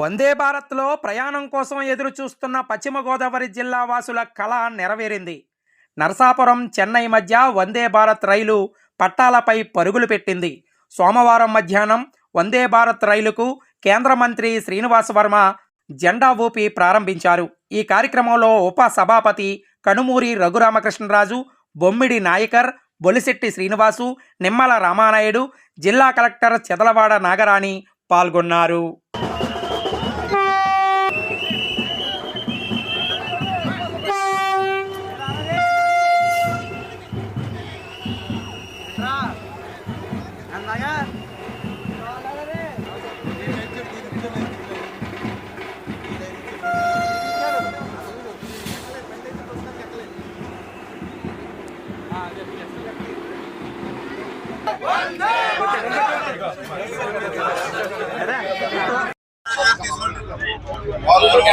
వందే భారత్లో ప్రయాణం కోసం ఎదురుచూస్తున్న పశ్చిమ గోదావరి జిల్లా వాసుల కళ నెరవేరింది. నరసాపురం చెన్నై మధ్య వందే భారత్ రైలు పట్టాలపై పరుగులు పెట్టింది. సోమవారం మధ్యాహ్నం వందే భారత్ రైలుకు కేంద్ర మంత్రి శ్రీనివాస్ వర్మ జెండా ఊపి ప్రారంభించారు. ఈ కార్యక్రమంలో ఉప సభాపతి కనుమూరి రఘురామకృష్ణరాజు బొమ్మిడి నాయకర్ బొలిశెట్టి శ్రీనివాసు నిమ్మల రామానాయుడు జిల్లా కలెక్టర్ చెదలవాడ నాగరాణి పాల్గొన్నారు.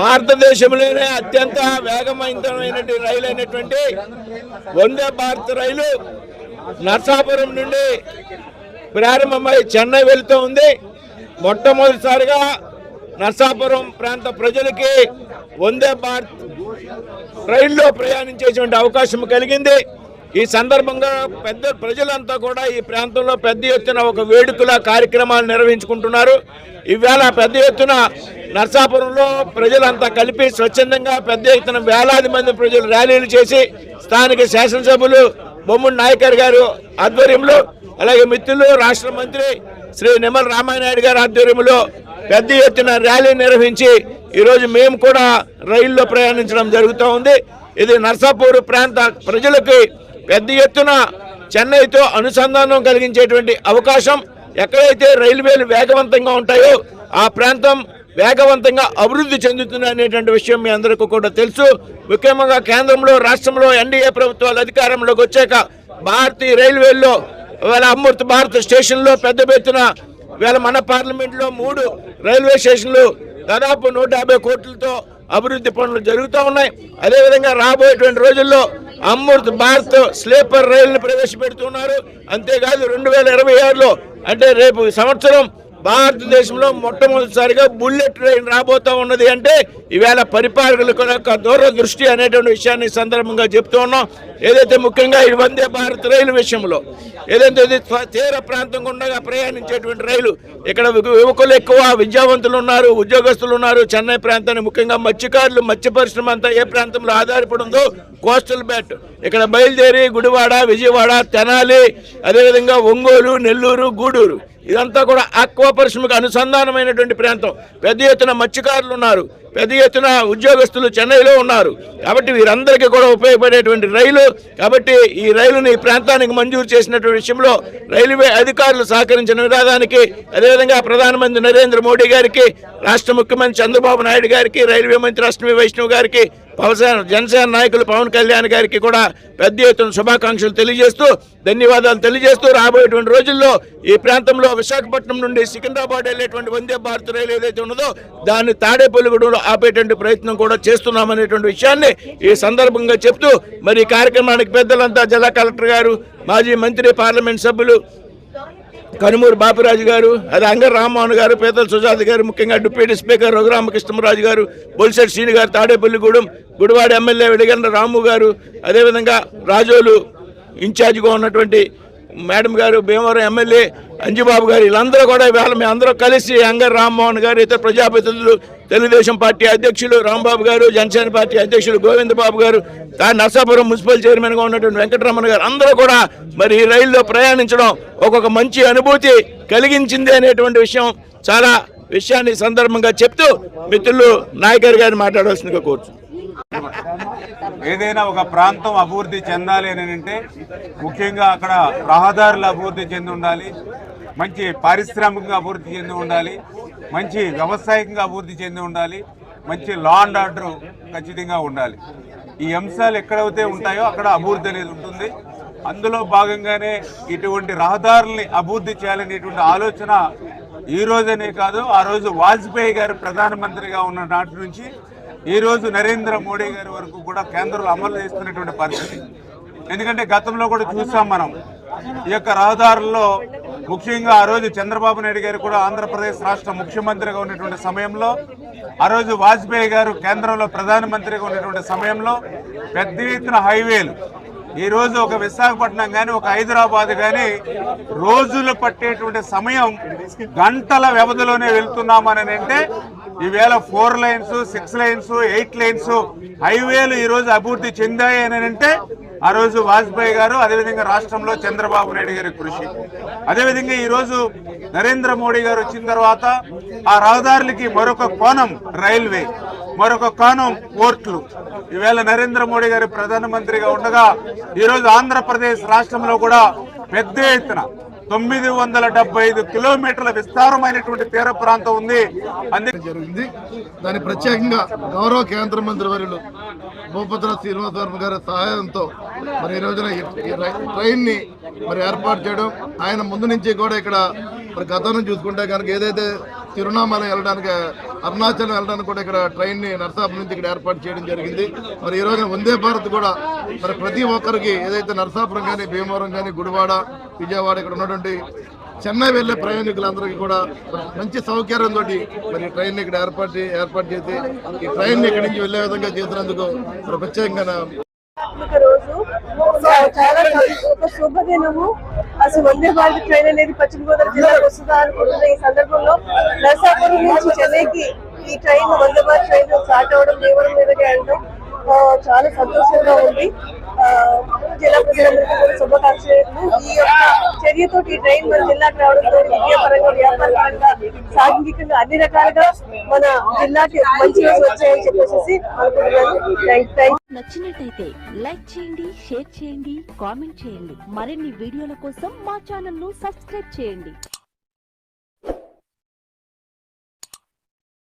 భారతదేశంలోనే అత్యంత వేగవంతమైనటువంటి రైలు అయినటువంటి వందే భారత్ రైలు నర్సాపురం నుండి ప్రారంభమై చెన్నై వెళుతూ ఉంది. మొట్టమొదటిసారిగా నర్సాపురం ప్రాంత ప్రజలకి వందే భారత్ రైల్లో ప్రయాణించేటువంటి అవకాశం కలిగింది. ఈ సందర్భంగా పెద్ద ప్రజలంతా కూడా ఈ ప్రాంతంలో పెద్ద ఎత్తున ఒక వేడుకల కార్యక్రమాలు నిర్వహించుకుంటున్నారు. ఇవాళ పెద్ద ఎత్తున నర్సాపురంలో ప్రజలంతా కలిపి స్వచ్ఛందంగా పెద్ద ఎత్తున వేలాది మంది ప్రజలు ర్యాలీలు చేసి స్థానిక శాసనసభ్యులు బొమ్ముడి నాయకర్ గారు ఆధ్వర్యంలో అలాగే మిత్రులు రాష్ట్ర మంత్రి శ్రీ నిమ్మల రామానాయుడు గారి ఆధ్వర్యంలో పెద్ద ఎత్తున ర్యాలీ నిర్వహించి ఈరోజు మేము కూడా రైల్లో ప్రయాణించడం జరుగుతూ ఉంది. ఇది నర్సాపూర్ ప్రాంత ప్రజలకి పెద్ద ఎత్తున చెన్నైతో అనుసంధానం కలిగించేటువంటి అవకాశం ఎక్కడైతే రైల్వేలు వేగవంతంగా ఉంటాయో ఆ ప్రాంతం వేగవంతంగా అభివృద్ధి చెందుతుంది అనేటువంటి విషయం మీ అందరికీ కూడా తెలుసు. ముఖ్యంగా కేంద్రంలో రాష్ట్రంలో ఎన్డీఏ ప్రభుత్వాలు అధికారంలోకి వచ్చాక భారతీయ రైల్వేల్లో ఇవాళ అమృత్ భారత్ స్టేషన్లో పెద్ద ఎత్తున ఇవాళ మన పార్లమెంట్లో మూడు రైల్వే స్టేషన్లు దాదాపు నూట యాభై కోట్లతో అభివృద్ధి పనులు జరుగుతూ ఉన్నాయి. అదేవిధంగా రాబోయేటువంటి రోజుల్లో అమృత్ భారత్ స్లీపర్ రైలును ప్రవేశపెడుతున్నారు. అంతేకాదు రెండు వేల ఇరవై ఆరులో అంటే రేపు సంవత్సరం భారతదేశంలో మొట్టమొదటిసారిగా బుల్లెట్ ట్రైన్ రాబోతా ఉన్నది. అంటే ఈవేళ పరిపాలకులకు యొక్క దూరదృష్టి అనేటువంటి విషయాన్ని సందర్భంగా చెప్తూ ఉన్నాం. ఏదైతే ముఖ్యంగా ఈ వందే భారత్ రైలు విషయంలో ఏదైతే ఇది తీర ప్రాంతం గుండా ప్రయాణించేటువంటి రైలు ఇక్కడ యువకులు ఎక్కువ విద్యావంతులు ఉన్నారు ఉద్యోగస్తులు ఉన్నారు. చెన్నై ప్రాంతాన్ని ముఖ్యంగా మత్స్యకారులు మత్స్య పరిశ్రమ అంతా ఏ ప్రాంతంలో ఆధారపడి ఉందో కోస్టల్ బ్యాట్. ఇక్కడ బయలుదేరి గుడివాడ విజయవాడ తెనాలి అదేవిధంగా ఒంగోలు నెల్లూరు గూడూరు. ఇదంతా కూడా ఆక్వా పరిశ్రమకు అనుసంధానమైనటువంటి ప్రాంతం. పెద్ద ఎత్తున మత్స్యకారులు ఉన్నారు. పెద్ద ఎత్తున ఉద్యోగస్తులు చెన్నైలో ఉన్నారు. కాబట్టి వీరందరికీ కూడా ఉపయోగపడేటువంటి రైలు. కాబట్టి ఈ రైలుని ఈ ప్రాంతానికి మంజూరు చేసినటువంటి విషయంలో రైల్వే అధికారులు సహకరించిన విధానానికి అదేవిధంగా ప్రధానమంత్రి నరేంద్ర మోడీ గారికి రాష్ట్ర ముఖ్యమంత్రి చంద్రబాబు నాయుడు గారికి రైల్వే మంత్రి అష్టమి వైష్ణవ్ గారికి పవసేన జనసేన నాయకులు పవన్ కళ్యాణ్ గారికి కూడా పెద్ద ఎత్తున శుభాకాంక్షలు తెలియజేస్తూ ధన్యవాదాలు తెలియజేస్తూ రాబోయేటువంటి రోజుల్లో ఈ ప్రాంతంలో విశాఖపట్నం నుండి సికింద్రాబాద్ వెళ్ళేటువంటి వందే భారత్ రైలు ఏదైతే ఉన్నదో దాన్ని తాడేపల్లిగూడలో ఆపేటువంటి ప్రయత్నం కూడా చేస్తున్నామనేటువంటి విషయాన్ని ఈ సందర్భంగా చెప్తూ మరి ఈ కార్యక్రమానికి పెద్దలంతా జిల్లా కలెక్టర్ గారు మాజీ మంత్రి పార్లమెంట్ సభ్యులు కనుమూరు బాపిరాజు గారు అది అంగర్ రామ్మోహన్ గారు పేదల సుజాత గారు ముఖ్యంగా డిప్యూటీ స్పీకర్ రఘురామకృష్ణరాజు గారు బొలిశెట్టి శ్రీని గారు తాడేపల్లిగూడెం గుడివాడ ఎమ్మెల్యే వెడిగండ్ర రాము గారు అదేవిధంగా రాజోలు ఇన్ఛార్జిగా ఉన్నటువంటి మేడం గారు భీమవరం ఎమ్మెల్యే అంజుబాబు గారు వీళ్ళందరూ కూడా ఇవాళ మేము అందరూ కలిసి అంగర్ రామ్మోహన్ గారు ఇతర ప్రజాప్రతినిధులు తెలుగుదేశం పార్టీ అధ్యక్షులు రాంబాబు గారు జనసేన పార్టీ అధ్యక్షులు గోవింద్ బాబు గారు నర్సాపురం మున్సిపల్ చైర్మన్గా ఉన్నటువంటి వెంకటరమణ గారు అందరూ కూడా మరి ఈ రైల్లో ప్రయాణించడం ఒక్కొక్క మంచి అనుభూతి కలిగించింది అనేటువంటి విషయం చాలా విషయాన్ని సందర్భంగా చెప్తూ మిత్రులు నాయకర్ గారిని మాట్లాడవలసిందిగా కోరుతున్నాను ఏదైనా ఒక ప్రాంతం అభివృద్ధి చెందాలి అని అంటే ముఖ్యంగా అక్కడ రహదారులు అభివృద్ధి చెంది ఉండాలి మంచి పారిశ్రామికంగా అభివృద్ధి చెంది ఉండాలి మంచి వ్యవసాయకంగా అభివృద్ధి చెంది ఉండాలి మంచి లా అండ్ ఆర్డర్ ఖచ్చితంగా ఉండాలి. ఈ అంశాలు ఎక్కడైతే ఉంటాయో అక్కడ అభివృద్ధి అనేది ఉంటుంది. అందులో భాగంగానే ఇటువంటి రహదారుల్ని అభివృద్ధి చేయాలనేటువంటి ఆలోచన ఈ రోజనే కాదు ఆ రోజు వాజ్పేయి గారు ప్రధానమంత్రిగా ఉన్న నాటి నుంచి ఈ రోజు నరేంద్ర మోడీ గారి వరకు కూడా కేంద్రంలో అమలు చేస్తున్నటువంటి పరిస్థితి. ఎందుకంటే గతంలో కూడా చూసాం మనం ఈ యొక్క రహదారుల్లో ముఖ్యంగా ఆ రోజు చంద్రబాబు నాయుడు గారు కూడా ఆంధ్రప్రదేశ్ రాష్ట్ర ముఖ్యమంత్రిగా ఉన్నటువంటి సమయంలో ఆ రోజు వాజ్పేయి గారు కేంద్రంలో ప్రధానమంత్రిగా ఉన్నటువంటి సమయంలో పెద్ద ఎత్తున హైవేలు. ఈరోజు ఒక విశాఖపట్నం కానీ ఒక హైదరాబాద్ కానీ రోజులు పట్టేటువంటి సమయం గంటల వ్యవధిలోనే వెళ్తున్నామని అంటే ఈవేళ four lines six lines eight lines హైవేలు ఈ రోజు అభివృద్ధి చెందాయి అని అంటే ఆ రోజు వాజ్పేయి గారు అదేవిధంగా రాష్ట్రంలో చంద్రబాబు నాయుడు గారి కృషి. అదేవిధంగా ఈరోజు నరేంద్ర మోడీ గారు వచ్చిన తర్వాత ఆ రహదారులకి మరొక కోణం రైల్వే మరొక కోణం పోర్ట్లు. ఈవేళ నరేంద్ర మోడీ గారు ప్రధానమంత్రిగా ఉండగా ఈరోజు ఆంధ్రప్రదేశ్ రాష్ట్రంలో కూడా పెద్ద ఎత్తున తొమ్మిది వందల డెబ్బై ఐదు కిలోమీటర్ల విస్తారమైనటువంటి తీర ప్రాంతం ఉంది. అందుకే జరిగింది. దాని ప్రత్యేకంగా గౌరవ కేంద్ర మంత్రి వర్యులు భూపత్ర శ్రీనివాస వర్మ గారి సహాయంతో మరి ఈ రోజున ఈ- రై- ట్రైన్ని మరి ఏర్పాటు చేయడం. ఆయన ముందు నుంచి కూడా ఇక్కడ మరి గతంలో చూసుకుంటే కనుక ఏదైతే తిరువణామల వెళ్ళడానికి అరుణాచలం వెళ్ళడానికి కూడా ఇక్కడ ట్రైన్ని నర్సాపురం నుంచి ఇక్కడ ఏర్పాటు చేయడం జరిగింది. మరి ఈ రోజున వందే భారత్ కూడా మరి ప్రతి ఒక్కరికి ఏదైతే నర్సాపురం కానీ భీమవరం కానీ గుడివాడ విజయవాడ ఇక్కడ ఉన్నటువంటి చెన్నై వెళ్ళే ప్రయాణికులందరికీ కూడా మంచి సౌకర్యంతో మరి ట్రైన్ ఇక్కడ ఏర్పాటు ఏర్పాటు చేసి ఈ ట్రైన్ ఇక్కడి నుంచి వెళ్ళే విధంగా చేసినందుకు ప్రత్యేకంగా నా- ఒక రోజు. చాలా ఒక శుభదినము. అసలు వందే భారత్ ట్రైన్ అనేది పశ్చిమ గోదావరి జిల్లాకు వస్తుందా అనుకుంటున్న ఈ సందర్భంలో నర్సాపురం నుంచి చెన్నైకి ఈ train Vande Bharat train start అవడం దేవరం మీదకి వెళ్ళడం చాలా సంతోషంగా ఉంది. ఆ, జిల్లా ప్రజలందరికీ కూడా శుభాకాంక్షలు ఈ యొక్క చర్యతో ఈ ట్రైన్ మన జిల్లాకు రావడంతో విద్యాపరంగా సాంఘికంగా అన్ని రకాలుగా మన జిల్లాకి మంచి రోజు వచ్చాయని చెప్పేసి అనుకుంటున్నాను. నచ్చినట్టయితే లైక్ చేయండి షేర్ చేయండి కామెంట్ చేయండి. మరిన్ని వీడియోల కోసం మా ఛానల్ను సబ్స్క్రైబ్ చేయండి.